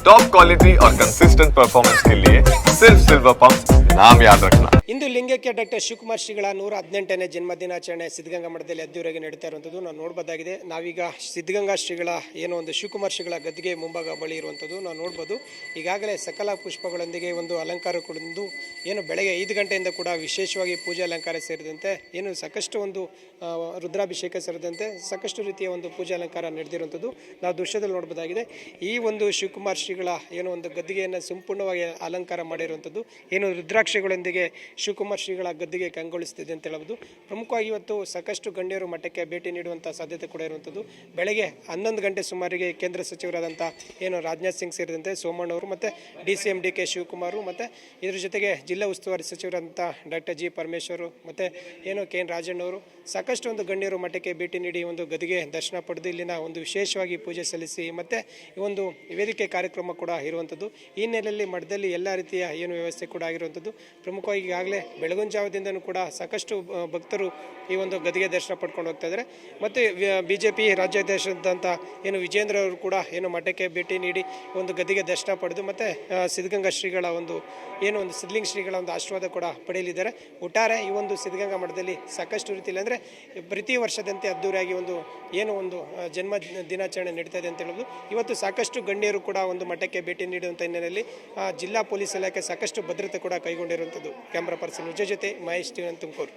Top quality और consistent performance के लिए सिर्फ सिल्वर पंप नाम याद रखना ಇಂದು ಲಿಂಗಕ್ಕೆ ಡಾಕ್ಟರ್ ಶಿವಕುಮಾರ್ ಶ್ರೀಗಳ ನೂರ ಹದಿನೆಂಟನೇ ಜನ್ಮದಿನಾಚರಣೆ ಸಿದ್ಧಗಂಗಾ ಮಠದಲ್ಲಿ ಅದ್ದೂರಿಯಾಗಿ ನಡೀತಾ ಇರುವಂಥದ್ದು ನಾವು ನೋಡ್ಬೋದಾಗಿದೆ ನಾವೀಗ ಸಿದ್ಧಗಂಗಾ ಶ್ರೀಗಳ ಏನೋ ಒಂದು ಶಿವಕುಮಾರ್ ಶ್ರೀಗಳ ಗದ್ದಿಗೆ ಮುಂಭಾಗ ಬಳಿ ಇರುವಂಥದ್ದು ನಾವು ನೋಡ್ಬೋದು ಈಗಾಗಲೇ ಸಕಲ ಪುಷ್ಪಗಳೊಂದಿಗೆ ಒಂದು ಅಲಂಕಾರಗೊಂಡು ಏನು ಬೆಳಗ್ಗೆ ಐದು ಗಂಟೆಯಿಂದ ಕೂಡ ವಿಶೇಷವಾಗಿ ಪೂಜೆ ಅಲಂಕಾರ ಸೇರಿದಂತೆ ಏನು ಸಾಕಷ್ಟು ಒಂದು ಆ, ರುದ್ರಾಭಿಷೇಕ ಸೇರಿದಂತೆ ಸಾಕಷ್ಟು ರೀತಿಯ ಒಂದು ಪೂಜಾ ಅಲಂಕಾರ ನಡೆದಿರುವಂಥದ್ದು ನಾವು ದೃಶ್ಯದಲ್ಲಿ ನೋಡ್ಬೋದಾಗಿದೆ ಈ ಒಂದು ಶಿವಕುಮಾರ್ ಶ್ರೀಗಳ ಏನೋ ಒಂದು ಗದ್ದಿಗೆಯನ್ನು ಸಂಪೂರ್ಣವಾಗಿ ಅಲಂಕಾರ ಮಾಡಿರುವಂಥದ್ದು. ಏನು ರುದ್ರಾಕ್ಷಿಗಳೊಂದಿಗೆ ಶಿವಕುಮಾರ್ ಶ್ರೀಗಳ ಗದ್ದಿಗೆ ಕಂಗೊಳಿಸ್ತಿದೆ ಅಂತ ಹೇಳ್ಬೋದು ಪ್ರಮುಖವಾಗಿ ಇವತ್ತು ಸಾಕಷ್ಟು ಗಣ್ಯರು ಮಠಕ್ಕೆ ಭೇಟಿ ನೀಡುವಂಥ ಸಾಧ್ಯತೆ ಕೂಡ ಇರುವಂಥದ್ದು. ಬೆಳಗ್ಗೆ ಹನ್ನೊಂದು ಗಂಟೆ ಸುಮಾರಿಗೆ ಕೇಂದ್ರ ಸಚಿವರಾದಂಥ ಏನು ರಾಜನಾಥ್ ಸಿಂಗ್ ಸೇರಿದಂತೆ ಸೋಮಣ್ಣವರು ಮತ್ತು D C M D K Shivakumar ಮತ್ತು ಇದ್ರ ಜೊತೆಗೆ ಜಿಲ್ಲಾ ಉಸ್ತುವಾರಿ ಸಚಿವರಾದಂಥ ಡಾಕ್ಟರ್ ಜಿ ಪರಮೇಶ್ವರು ಮತ್ತು ಏನು ಕೆ ಎನ್ ರಾಜಣ್ಣವರು ಸಾಕಷ್ಟು ಒಂದು ಗಣ್ಯರು ಮಠಕ್ಕೆ ಭೇಟಿ ನೀಡಿ ಒಂದು ಗದಿಗೆ ದರ್ಶನ ಪಡೆದು ಇಲ್ಲಿನ ಒಂದು ವಿಶೇಷವಾಗಿ ಪೂಜೆ ಸಲ್ಲಿಸಿ ಮತ್ತು ಈ ಒಂದು ವೇದಿಕೆ ಕಾರ್ಯಕ್ರಮ ಕೂಡ ಇರುವಂಥದ್ದು ಈ ಹಿನ್ನೆಲೆಯಲ್ಲಿ ಮಠದಲ್ಲಿ ಎಲ್ಲ ರೀತಿಯ ಏನು ವ್ಯವಸ್ಥೆ ಕೂಡ ಆಗಿರುವಂಥದ್ದು. ಪ್ರಮುಖವಾಗಿ ಈಗಾಗಲೇ ಬೆಳಗಿನ ಜಾವದಿಂದನೂ ಕೂಡ ಸಾಕಷ್ಟು ಭಕ್ತರು ಈ ಒಂದು ಗದಿಗೆ ದರ್ಶನ ಪಡ್ಕೊಂಡು ಹೋಗ್ತಾ ಇದ್ದಾರೆ. ಮತ್ತು ಬಿ ಜೆ ಪಿ ರಾಜ್ಯಾಧ್ಯಕ್ಷರಾದಂಥ ಏನು ವಿಜೇಂದ್ರ ಅವರು ಕೂಡ ಏನು ಮಠಕ್ಕೆ ಭೇಟಿ ನೀಡಿ ಒಂದು ಗದಿಗೆ ದರ್ಶನ ಪಡೆದು ಮತ್ತು ಸಿದ್ಧಗಂಗಾ ಶ್ರೀಗಳ ಒಂದು, ಏನು ಒಂದು ಸಿದ್ಧಲಿಂಗ ಶ್ರೀಗಳ ಒಂದು ಆಶೀರ್ವಾದ ಕೂಡ ಪಡೆಯಲಿದ್ದಾರೆ. ಒಟ್ಟಾರೆ ಈ ಒಂದು ಸಿದ್ಧಗಂಗಾ ಮಠದಲ್ಲಿ ಸಾಕಷ್ಟು ರೀತಿಯಲ್ಲಿ ಅಂದರೆ ಪ್ರತಿ ವರ್ಷದಂತೆ ಅದ್ದೂರಿಯಾಗಿ ಒಂದು, ಏನು ಒಂದು ಜನ್ಮ ದಿನಾಚರಣೆ ನಡೀತಾ ಇದೆ ಅಂತ ಹೇಳೋದು. ಇವತ್ತು ಸಾಕಷ್ಟು ಗಣ್ಯರು ಕೂಡ ಒಂದು ಮಠಕ್ಕೆ ಭೇಟಿ ನೀಡುವಂಥ ಹಿನ್ನೆಲೆಯಲ್ಲಿ ಜಿಲ್ಲಾ ಪೊಲೀಸ್ ಇಲಾಖೆ ಸಾಕಷ್ಟು ಭದ್ರತೆ ಕೂಡ ಕೈಗೊಂಡಿರುವಂಥದ್ದು ಕ್ಯಾಮ್ರಾ ಪರ್ಸನ್ ವಿಜಯ್ ಜೊತೆ ಮಹೇಶ್ ತುಮಕೂರು.